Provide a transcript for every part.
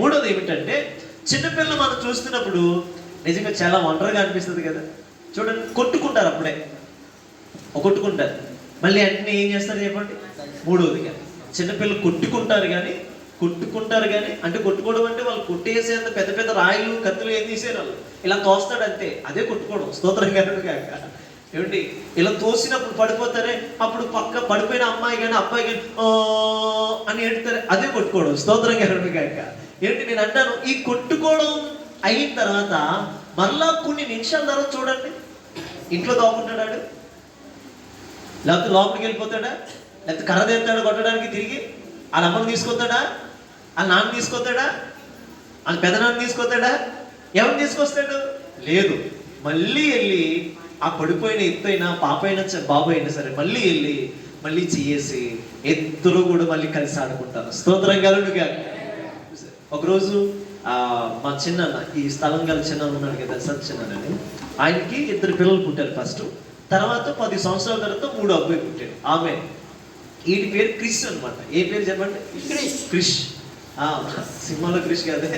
మూడోది ఏమిటంటే చిన్నపిల్లలు మనం చూస్తున్నప్పుడు నిజంగా చాలా వండర్గా అనిపిస్తుంది కదా. చూడండి కొట్టుకుంటారు అప్పుడే. కొట్టుకుంటారు. మళ్ళీ అన్నీ ఏం చేస్తారు చెప్పండి? మూడోదిగా చిన్నపిల్లలు కొట్టుకుంటారు కానీ కొట్టుకుంటారు కానీ అంటే కొట్టుకోవడం అంటే వాళ్ళు కొట్టేసేంత పెద్ద పెద్ద రాయిలు కత్తులు ఏం తీసేరు వాళ్ళు. ఇలా తోస్తాడు అంతే. అదే కొట్టుకోవడం. స్తోత్రం గారు కాక. ఏమిటి ఇలా తోసినప్పుడు పడిపోతారే? అప్పుడు పక్క పడిపోయిన అమ్మాయి కానీ అబ్బాయి కానీ అని ఏడుతారే. అదే కొట్టుకోవడం. స్తోత్రం గారు కాక. ఏంటి నేను అంటాను? ఈ కొట్టుకోవడం అయిన తర్వాత మళ్ళా కొన్ని నిమిషాల తర్వాత చూడండి. ఇంట్లో దాక్కుంటాడు లేకపోతే లోపలికి వెళ్ళిపోతాడా? లేకపోతే కర్ర తెస్తాడు కొట్టడానికి తిరిగి? వాళ్ళ అమ్మని తీసుకొస్తాడా? వాళ్ళ నాన్న తీసుకొస్తాడా? వాళ్ళ పెదనాన్న తీసుకొస్తాడా? ఎవరిని తీసుకొస్తాడు? లేదు. మళ్ళీ వెళ్ళి ఆ పడిపోయిన ఎత్తైనా పాప అయినా బాబు అయినా సరే మళ్ళీ వెళ్ళి మళ్ళీ చేసి ఇద్దరు కూడా మళ్ళీ కలిసి ఆడుకుంటారు. స్తోత్రం గలుడుగా ఒకరోజు ఆ, మా చిన్న ఈ స్థలం గల చిన్న ఉన్నాడు కదా సత్ చిన్నని ఆయనకి ఇద్దరు పిల్లలు పుట్టారు ఫస్ట్ తర్వాత పది సంవత్సరాల తర్వాత మూడో అబ్బాయి పుట్టాడు. ఆమె. వీటి పేరు క్రిష్ అన్నమాట. ఏ పేరు చెప్పండి? క్రిష్. సినిమాలో క్రిష్ కదే.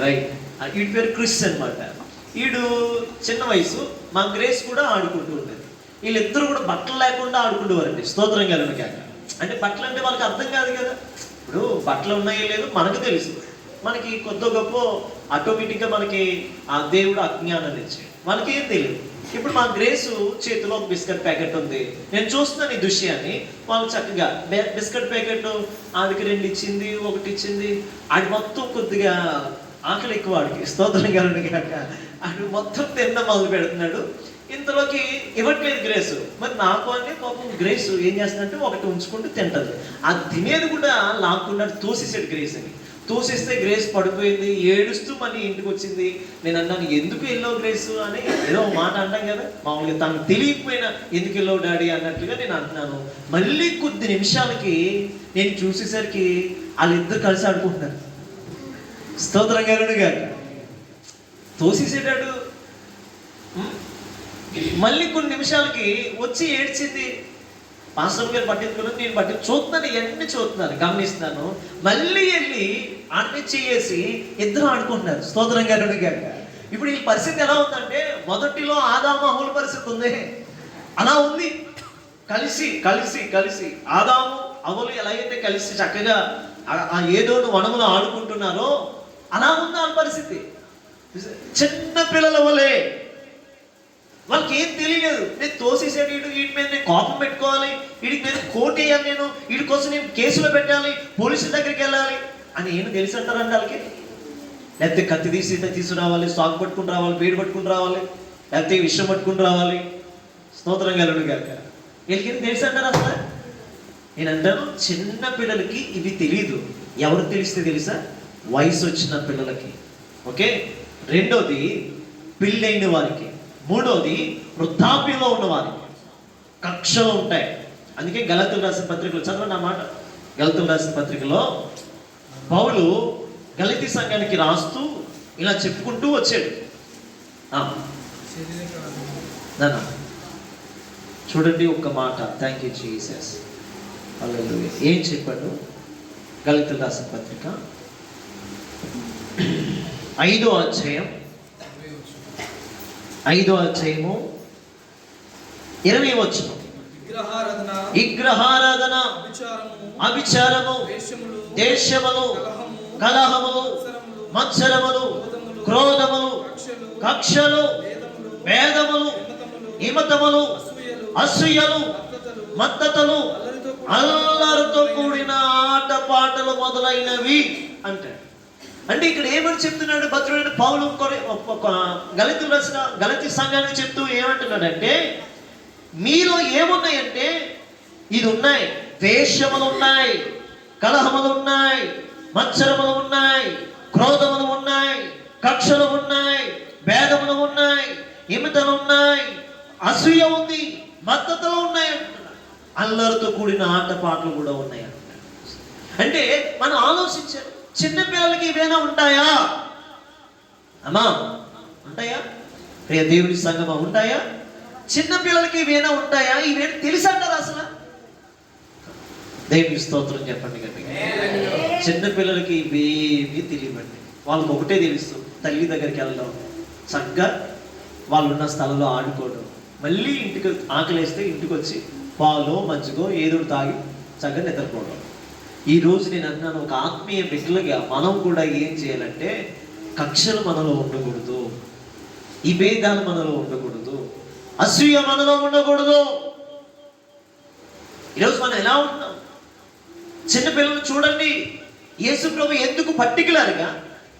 రైట్. వీడి పేరు క్రిష్ అన్నమాట. వీడు చిన్న వయసు మా గ్రేస్ కూడా ఆడుకుంటూ ఉండేది. వీళ్ళిద్దరు కూడా బట్టలు లేకుండా ఆడుకుంటేవారండి స్తోత్రం కలగక అంటే బట్టలు అంటే వాళ్ళకి అర్థం కాదు కదా. ఇప్పుడు బట్టలు ఉన్నాయో లేదు మనకు తెలుసు. మనకి కొద్ది గొప్ప ఆటోమేటిక్గా మనకి ఆ దేవుడు అజ్ఞానం ఇచ్చాడు మనకి ఏం తెలియదు ఇప్పుడు మా గ్రేసు చేతిలో ఒక బిస్కెట్ ప్యాకెట్ ఉంది. నేను చూస్తున్నాను ఈ దృశ్యాన్ని. వాళ్ళు చక్కగా బిస్కెట్ ప్యాకెట్ ఆడికి రెండు ఇచ్చింది ఒకటి ఇచ్చింది. ఆడి మొత్తం కొద్దిగా ఆకలి ఎక్కువ ఆడికి స్తోత్రం గారు కాక ఆడు మొత్తం తిన్న మొదలు పెడుతున్నాడు. ఇంతలోకి ఇవ్వట్లేదు గ్రేస్ మరి నాకు అని పాపం గ్రేస్ ఏం చేస్తుందంటే ఒకటి ఉంచుకుంటూ తింటది. ఆ తినేది కూడా లాక్కుండా తోసేసాడు గ్రేస్ అని. తోసేస్తే గ్రేస్ పడిపోయింది ఏడుస్తూ మళ్ళీ ఇంటికి వచ్చింది. నేను అన్నాను ఎందుకు వెళ్ళావు గ్రేస్ అని ఏదో మాట అంటాం కదా. మామూలుగా తను తెలియకపోయినా ఎందుకు వెళ్ళావు డాడీ? అన్నట్లుగా నేను అంటున్నాను. మళ్ళీ కొద్ది నిమిషాలకి నేను చూసేసరికి వాళ్ళిద్దరు కలిసి ఆడుకుంటున్నారు. స్తోత్రం గారుడు గారు. తోసేసేటాడు మళ్ళీ కొన్ని నిమిషాలకి వచ్చి ఏడ్చింది. పాస్టర్ గారు పట్టించుకున్నాను నేను పట్టి చూస్తున్నాను ఇవన్నీ చూస్తున్నాను గమనిస్తున్నాను. మళ్ళీ వెళ్ళి ఆడనే చేసి ఇద్దరు ఆడుకుంటున్నారు స్తోత్రం గారు గాక ఇప్పుడు ఈ పరిస్థితి ఎలా ఉందంటే మొదటిలో ఆదామహుల పరిస్థితి ఉంది. అలా ఉంది. కలిసి కలిసి కలిసి. ఆదాము అవలు ఎలా అయితే కలిసి చక్కగా ఆ- ఏదో వనములు ఆడుకుంటున్నారో అలా ఉంది ఆ పరిస్థితి. చిన్న పిల్లల వలే వాళ్ళకి ఏం తెలియలేదు. నేను తోసేసాడు వీడు వీటి మీద నేను కోపం పెట్టుకోవాలి వీడికి మీద కోట్ వేయాలి నేను వీడి కోసం నేను కేసులో పెట్టాలి పోలీసుల దగ్గరికి వెళ్ళాలి అని ఏం తెలిసి అంటారండి వాళ్ళకి? లేకపోతే కత్తి తీసి తీసుకురావాలి సాగు పట్టుకుని రావాలి పేరు పట్టుకుని రావాలి లేకపోతే విషయం పట్టుకుని రావాలి. స్తోత్రం గలుడు గాక వీళ్ళకి ఏం తెలుసు అంటారు అసలు? నేను అంటాను చిన్న పిల్లలకి ఇవి తెలియదు ఎవరికి తెలిస్తే తెలుసా? వయసు వచ్చిన పిల్లలకి. ఓకే? రెండోది పెళ్ళైన వారికి. మూడోది వృద్ధాప్యంలో ఉన్న కక్షలు ఉంటాయి. అందుకే గలతులు రాసిన పత్రికలు చదవండి నా మాట. గలతులు రాసిన పత్రికలో పౌలు గలితి సంఘానికి రాస్తూ ఇలా చెప్పుకుంటూ వచ్చాడు. చూడండి ఒక్క మాట. థ్యాంక్ యూ జీసస్ వాళ్ళు ఏం చెప్పాడు? గలితులు రాసిన పత్రిక. ఐదో అధ్యాయం. ఐదో అధ్యాయము ఇరవై వచ్చిన విగ్రహారాధన అభిచారము దేశములు దేశములు కలహము కలహములు మత్సరములు క్రోధములు కక్షలు వేదములు ఇమతములు అసూయలు మద్దతలు అల్లరితో కూడిన ఆట పాటలు మొదలైనవి అంటాడు. అంటే ఇక్కడ ఏమని చెప్తున్నాడు? భద్రుడైన పౌలు గలతి రాసిన గలతి సంఘానికి చెప్తూ ఏమంటున్నాడంటే మీలో ఏమున్నాయంటే ఇది ఉన్నాయి ద్వేషములు ఉన్నాయి కలహములు ఉన్నాయి మత్సరములు ఉన్నాయి క్రోధములు ఉన్నాయి కక్షలు ఉన్నాయి భేదములు ఉన్నాయి ఇమితలు ఉన్నాయి అసూయ ఉంది మద్దతులు ఉన్నాయి అల్లరితో కూడిన ఆటపాటలు కూడా ఉన్నాయి అంటే మనం ఆలోచించారు చిన్న పిల్లలకి ఇవేనా ఉంటాయా? అమ్మా ఉంటాయా? ప్రియ దేవుడి సంగమా ఉంటాయా? చిన్నపిల్లలకి ఇవేనా ఉంటాయా? ఇవేనా అంటారు అసలు? దేవుడి స్తోత్రం చెప్పండి గట్టిగా. చిన్న పిల్లలకి ఇవేమీ తెలియబండి వాళ్ళకి ఒకటే తెలుసు తల్లి దగ్గరికి వెళ్ళడం. చక్కగా వాళ్ళు ఉన్న స్థలంలో ఆడుకోవడం. మళ్ళీ ఇంటికి ఆకలేస్తే ఇంటికి వచ్చి పాలు మజ్జిగో ఏదో తాగి చక్కగా నిద్రపోవడం. ఈ రోజు నేను అన్నాను ఒక ఆత్మీయ బిడ్డలుగా మనం కూడా ఏం చేయాలంటే కక్షలు మనలో ఉండకూడదు ఈ భేదాలు మనలో ఉండకూడదు అసూయ మనలో ఉండకూడదు. ఈరోజు మనం ఎలా ఉంటున్నాం చిన్నపిల్లలు చూడండి యేసు ప్రభు ఎందుకు పర్టికులర్గా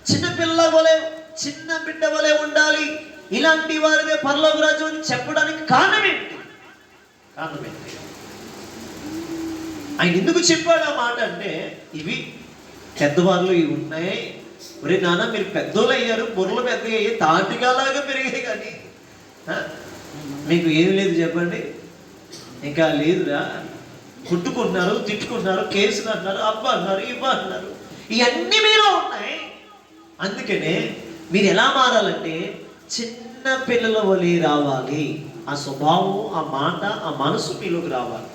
చిన్నపిల్ల వలె చిన్న బిడ్డ వలె ఉండాలి? ఇలాంటి వారిదే పరలోక రాజు అని చెప్పడానికి కారణం ఏంటి? కారణం ఏంటి? ఆయన ఎందుకు చెప్పాడు ఆ మాట అంటే ఇవి పెద్దవాళ్ళు ఇవి ఉన్నాయి. ఒరే నాన్న మీరు పెద్దోళ్ళు అయ్యారు బుర్రలు పెద్ద అయ్యి తాటికాలాగా పెరిగాయి కానీ. మీకు ఏమి లేదు చెప్పండి. ఇంకా లేదురా. కుట్టుకుంటున్నారు తిట్టుకుంటున్నారు కేసులు అన్నారు అబ్బా అన్నారు ఇవ్వ అన్నారు. ఇవన్నీ మీలో ఉన్నాయి. అందుకనే మీరు ఎలా మారాలంటే చిన్న పిల్లల వలె రావాలి. ఆ స్వభావం ఆ మాట ఆ మనసు మీలోకి రావాలి.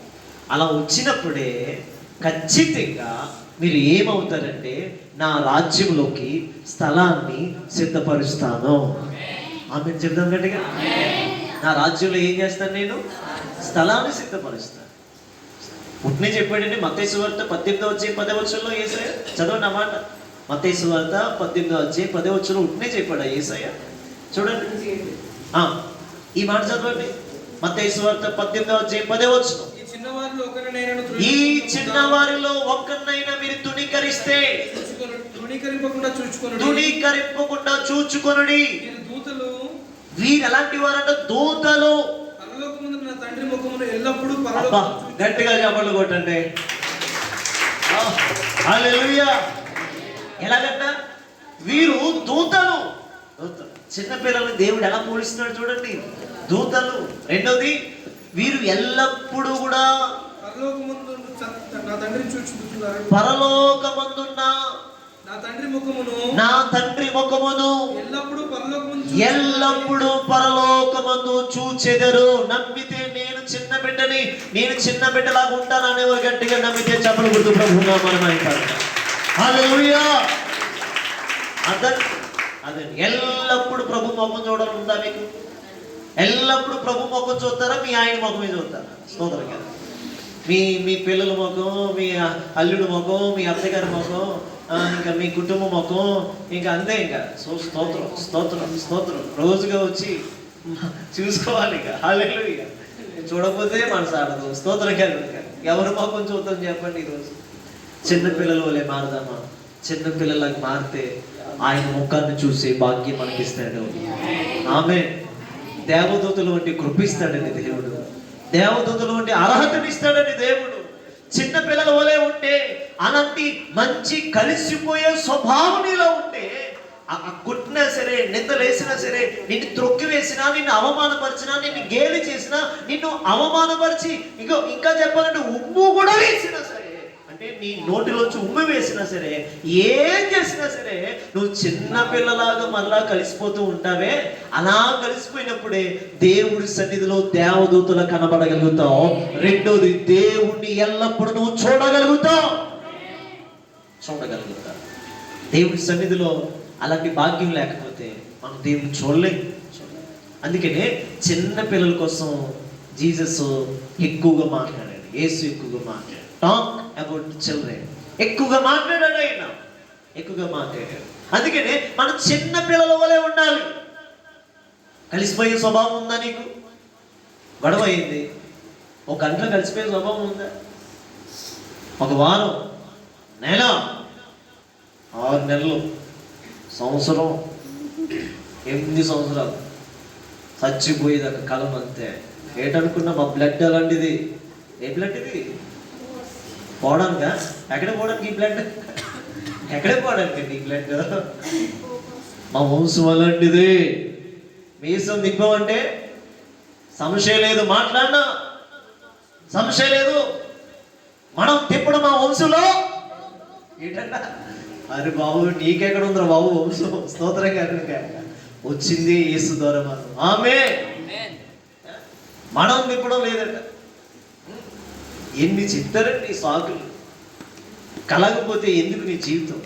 అలా వచ్చినప్పుడే ఖచ్చితంగా మీరు ఏమవుతారంటే నా రాజ్యంలోకి స్థలాన్ని సిద్ధపరుస్తాను. ఆమె చెప్తాం గట్టిగా. నా రాజ్యంలో ఏం చేస్తాను నేను? స్థలాన్ని సిద్ధపరుస్తాను. పుట్టినే చెప్పాడండి మత్తేసు వార్త పద్దెనిమిదో వచ్చే పదే వచ్చంలో ఏసయ్య చదవండి అన్నమాట మత్తేసు వార్త పద్దెనిమిదో వచ్చే పదే వచ్చంలో ఉట్నే చెప్పాడు ఏసయ్య? చూడండి. ఈ మాట చదవండి. మత్తేసు వార్త పద్దెనిమిదో వచ్చే పదే వచ్చును ఈ చిన్న వారిలో ఒక్కరినైనా మీరు తుణీకరిస్తే తృణీకరింపకుండా చూచుకొనుడి. తుణీకరింపకుండా చూచుకొనుడి. దూతలు వీరు ఎలాంటి వారంటే దూతలు. పరలోకముందు నా తండ్రి ముఖమును ఎల్లప్పుడూ గట్టిగా చెప్పండి కొట్టండి. ఎలాగంట వీరు దూతలు. దూతలు చిన్న పిల్లల్ని దేవుడు ఎలా పోలిస్తున్నాడు చూడండి. దూతలు. రెండోది వీరు ఎల్లప్పుడూ కూడా పరలోకమందున్న నా తండ్రి ముఖమును నా తండ్రి ముఖమును ఎల్లప్పుడూ పరలోకముందు ఎల్లప్పుడూ పరలోకమందు చూచెదరు. నమ్మితే నేను చిన్న బిడ్డని నేను చిన్న బిడ్డలాగా ఉంటాను అనేవారు గట్టిగా నమ్మితే చెప్పలు గుర్తు ప్రభు మనం అంటారు హల్లెలూయా! అదన్ అదే ఎల్లప్పుడు ప్రభు ముఖం చూడాలి ఉందా మీకు? ఎల్లప్పుడు ప్రభు ముఖం చూస్తారా? మీ ఆయన ముఖమే చూస్తారా? స్తోత్రం. కదా మీ మీ పిల్లల ముఖం మీ అల్లుడు ముఖం మీ అత్తగారి ముఖం ఇంకా మీ కుటుంబ ముఖం ఇంకా అంతే ఇంకా. సో స్తోత్రం స్తోత్రం స్తోత్రం. రోజుగా వచ్చి చూసుకోవాలి ఇక. హాలేలు ఇక చూడకపోతే మనసు ఆడదు స్తోత్రం కాదు ఎవరు ముఖం చూద్దాం చెప్పండి ఈరోజు. చిన్నపిల్లలు పిల్లల మారదామా? చిన్నపిల్లలకు మారితే ఆయన ముఖాన్ని చూసే భాగ్యం మనకిస్తాడు. ఆమె దేవదూతలు వంటి కృపిస్తాడండి దేవుడు. దేవదూతలు వంటి అర్హతనిస్తాడని దేవుడు. చిన్న పిల్లల వలె ఉంటే అలాంటి మంచి కలిసిపోయే స్వభావం నీలో ఉంటే కుట్టినా సరే నిందలేసినా సరే నిన్ను త్రొక్కి వేసినా నిన్ను అవమానపరిచినా నిన్ను గేలి చేసినా నిన్ను అవమానపరిచి ఇంకో ఇంకా చెప్పాలంటే ఉమ్ము కూడా వేసినా సరే అంటే నీ నోటిలోంచి ఉమ్మి వేసినా సరే ఏం చేసినా సరే నువ్వు చిన్న పిల్లలాగా మళ్ళా కలిసిపోతూ ఉంటావే. అలా కలిసిపోయినప్పుడే దేవుడి సన్నిధిలో దేవదూతలు కనబడగలుగుతావు. రెండోది దేవుణ్ణి ఎల్లప్పుడూ నువ్వు చూడగలుగుతావు. చూడగలుగుతావు. దేవుడి సన్నిధిలో అలాంటి భాగ్యం లేకపోతే మనం దేవుని చూడలేం. చూడలేం. అందుకనే చిన్న పిల్లల కోసం జీసస్ ఎక్కువగా మాట్లాడాడు. యేసు ఎక్కువగా మాట్లాడాడు. About children. ఎక్కువగా మాట్లాడాడు ఆయన ఎక్కువగా మాట్లాడాడు. అందుకనే మనం చిన్న పిల్లల వలె ఉండాలి. కలిసిపోయే స్వభావం ఉందా నీకు? గొడవ అయింది. ఒక గంటలో కలిసిపోయే స్వభావం ఉందా? ఒక వారం నెల ఆరు నెలలు సంవత్సరం ఎనిమిది సంవత్సరాలు చచ్చిపోయేదాకా కలం అంతే. ఏటనుకున్నా మా బ్లడ్ అలాంటిది. ఏ బ్లడ్ ఇది? పోవడానికా ఎక్కడ పోవడానికి ఈ బ్లడ్ ఎక్కడే పోవడానికి ఈ బ్లడ్ మా వంశం అలాంటిది. మీసం దింపమంటే సంశయం లేదు మాట్లాడినా సంశయం లేదు. మనం తిప్పడం మా వంశంలో. ఏంటంట అరే బాబు నీకెక్కడ ఉందిరా బాబు వంశం? స్తోత్రం కనుక వచ్చింది యేసు ద్వారా మనం ఆమె మనం తిప్పడం లేదంట. ఎన్ని చెప్తారండి నీ సాకులు కలగపోతే ఎందుకు నీ జీవితం?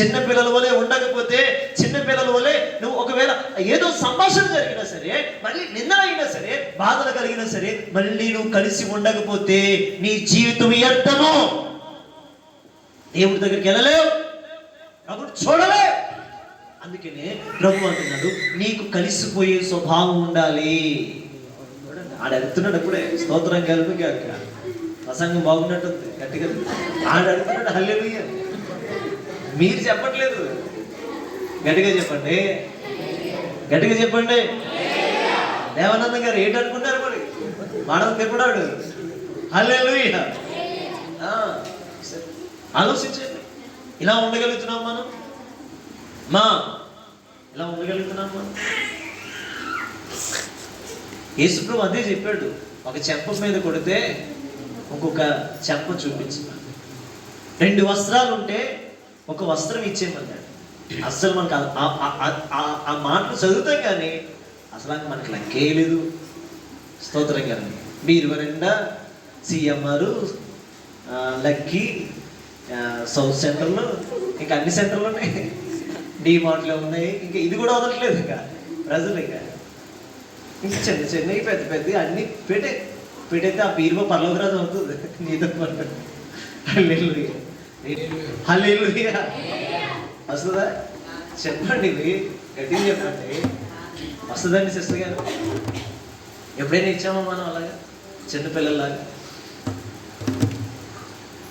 చిన్న పిల్లల వలె ఉండకపోతే చిన్న పిల్లల వలె నువ్వు ఒకవేళ ఏదో సంభాషణ జరిగినా సరే మళ్ళీ నిన్న అయినా సరే బాధలు కలిగినా సరే మళ్ళీ నువ్వు కలిసి ఉండకపోతే నీ జీవితం వ్యర్థము. దేవుడి దగ్గరికి వెళ్ళలేవు. ప్రభుని చూడలేవు. అందుకనే ప్రభు అంటున్నాడు నీకు కలిసిపోయే స్వభావం ఉండాలి. ఆడ వెళ్తున్నాడు అప్పుడే. స్తోత్రం కలిపి ప్రసంగం బాగున్నట్టుంది గట్టిగా. ఆడ అడుగుతున్నాడు హల్లెలూయా. మీరు చెప్పట్లేదు. గట్టిగా చెప్పండి. గట్టిగా చెప్పండి. దేవానందం గారు ఏంటనుకున్నారు మరి? మానవ తిప్పడాడు హల్లెలూయా. ఆలోచించండి. ఇలా ఉండగలుగుతున్నాం మనం? మా ఇలా ఉండగలుగుతున్నాం మనం? యేసుప్రభు అదే చెప్పాడు. ఒక చెంప మీద కొడితే ఒక్కొక్క చెంప చూపించమన్నాడు రెండు వస్త్రాలు ఉంటే ఒక వస్త్రం ఇచ్చేయమన్నాడు. అస్సలు మనకు ఆ- మాటలు చదువుతాం కానీ అసలు నాకు మనకి లెక్కే లేదు. స్తోత్రం కానీ మీరు ఎవరైనా సీఎంఆర్ లక్కీ సౌత్ సెంటర్లో ఇంకా అన్ని సెంటర్లు ఉన్నాయి డీ మార్ట్లో ఉన్నాయి. ఇంకా ఇది కూడా వదలట్లేదు ఇంకా. ప్రజలు ఇంకా. ఇంకా చిన్న చిన్నవి పెద్ద పెద్ద అన్ని పెట్టే ఇప్పుడైతే ఆ బీరువా పర్లోకరాజు అవుతుంది. నీతో పాటు. వస్తుందా? చెప్పండి ఇది. గట్టిగా చెప్పండి. వస్తుందండి సిస్టర్ గారు. ఎప్పుడైనా ఇచ్చామా మనం అలాగా? చిన్నపిల్లలాగా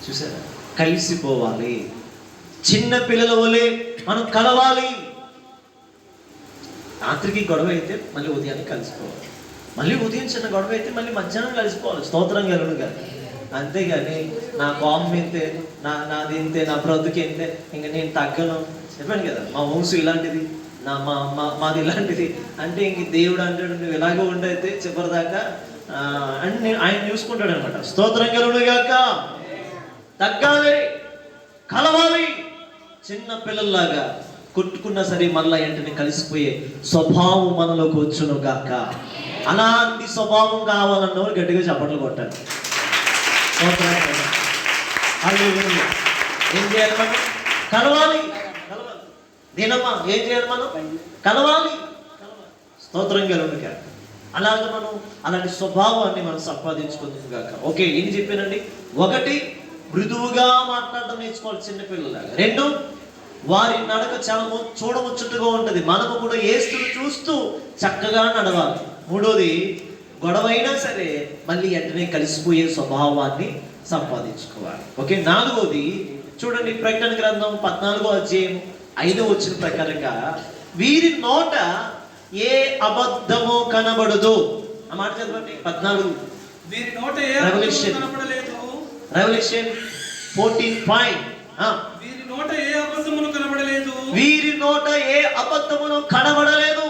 చూసారా? కలిసిపోవాలి. చిన్న పిల్లల వలె మనం కలవాలి. రాత్రికి గొడవ అయితే మళ్ళీ ఉదయాన్నే కలిసిపోవాలి. మళ్ళీ ఉదయం చిన్న గొడవ అయితే మళ్ళీ మధ్యాహ్నం కలిసిపోవాలి. స్తోత్రం గలుడుగా అంతేగాని నా కోపం ఇంతే నా నాది ఇంతే నా బ్రతుకు ఇంతే ఇంకా నేను తగ్గను. చెప్పాను కదా మా వంశం ఇలాంటిది నా మా మా మాది ఇలాంటిది అంటే ఇంక దేవుడు అంటాడు నువ్వు ఇలాగే ఉండైతే చివరిదాకా ఆ, అని నేను- ఆయన చూసుకుంటాడు అనమాట స్తోత్రం గలుడుగాక తగ్గాలి కలవాలి. చిన్న పిల్లల్లాగా కొట్టుకున్నా సరే మళ్ళా వెంటనే కలిసిపోయే స్వభావం మనలోకి వచ్చును గాక. అలాంటి స్వభావం కావాలన్నవారు గట్టిగా చప్పట్లు కొట్టాలి. ఏం చేయాలి మనం? కలవాలి కలవాలి. నేనమ్మా ఏం చేయాలి మనం? కలవాలి. స్తోత్రం కలుగుగా అలాగ మనం అలాంటి స్వభావాన్ని మనం సంపాదించుకుందాం గాక. ఓకే ఏం చెప్పానండి? ఒకటి మృదువుగా మాట్లాడడం నేర్చుకోవాలి చిన్నపిల్లలాగా రెండు వారి నడక చాలా చూడముచ్చటగా ఉంటది. మనము కూడా ఏస్తులు చూస్తూ చక్కగా నడవాలి. మూడోది గొడవైనా సరే మళ్ళీ వెంటనే కలిసిపోయే స్వభావాన్ని సంపాదించుకోవాలి. ఓకే నాలుగోది చూడండి ప్రకటన గ్రంథం పద్నాలుగో అధ్యాయం ఐదో వచ్చిన ప్రకారంగా వీరి నోట ఏ అబద్ధమో కనబడదు. ఆ మాట చదవండి పద్నాలుగు. వీరి నోట ఏ. అబద్ధము కనపడలేదు రెవల్యూషన్ ఫోర్టీన్ పాయింట్ వీరి నోట ఏ అబద్ధములు కనబడలేదు. వీరి నోట ఏ అబద్ధమును కనబడలేదు.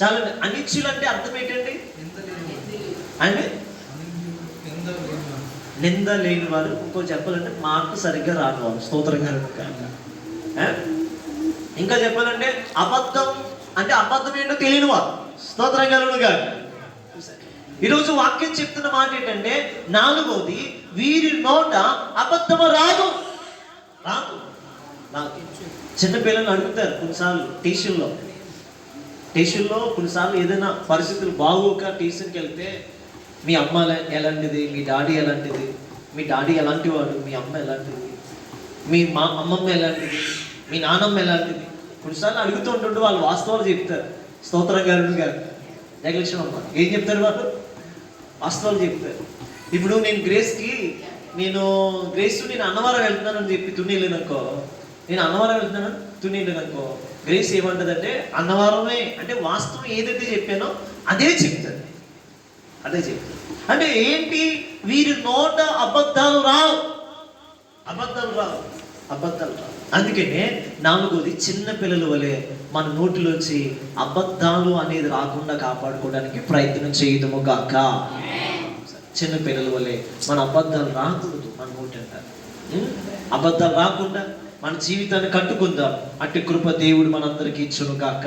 చాలా అనిచ్చులు అంటే అర్థం ఏంటండి? అంటే నింద లేని వారు ఇంకో చెప్పాలంటే మాట సరిగ్గా రాని వారు స్తోత్రంగా ఇంకా చెప్పాలంటే అబద్ధం అంటే అబద్ధం ఏంటో తెలియని వారు స్తోత్రంగా ఈరోజు వాక్యం చెప్తున్న మాట ఏంటంటే నాలుగోది వీరి నోట అబద్ధము రాదు. రాదు. చిన్నపిల్లలు అడుగుతారు కొన్నిసార్లు ట్యూషన్లో ట్యూషన్లో కొన్నిసార్లు ఏదైనా పరిస్థితులు బాగోక టీషన్కి వెళ్తే మీ అమ్మ ఎలాంటిది? మీ డాడీ ఎలాంటిది? మీ డాడీ ఎలాంటి వాడు మీ అమ్మ ఎలాంటిది? మీ మా అమ్మమ్మ ఎలాంటిది? మీ నానమ్మ ఎలాంటిది? కొన్నిసార్లు అడుగుతూ ఉంటుంటే వాళ్ళు వాస్తవాలు చెప్తారు. స్తోత్ర గారు గారు. జగలక్ష్మి అమ్మ. ఏం చెప్తారు వాళ్ళు? వాస్తవాలు చెప్తారు. ఇప్పుడు నేను గ్రేస్కి నేను గ్రేస్ నేను అన్నవరం వెళ్తున్నాను అని చెప్పి తున్నీలేననుకో నేను అన్నవరం వెళ్తున్నాను తున్నీలేననుకో గ్రేస్ ఏమంటదంటే అన్నవరమే. అంటే వాస్తవం ఏదైతే చెప్పానో అదే చెప్తుంది. అదే చెప్తాను అంటే ఏంటి? వీరి నోట అబద్ధాలు రావు. అబద్ధాలు రావు. అబద్ధాలు రావు. అందుకనే నాలుగోది చిన్న పిల్లల వలె మన నోటిలోంచి అబద్ధాలు అనేది రాకుండా కాపాడుకోవడానికి ప్రయత్నం చేయదము కాక చిన్న పిల్లల వలె మన అబద్ధాలు రాకూడదు మన నోటి అంటారు అబద్ధాలు రాకుండా మన జీవితాన్ని కట్టుకుందాం. అట్టి కృప దేవుడు మనందరికీ ఇచ్చును కాక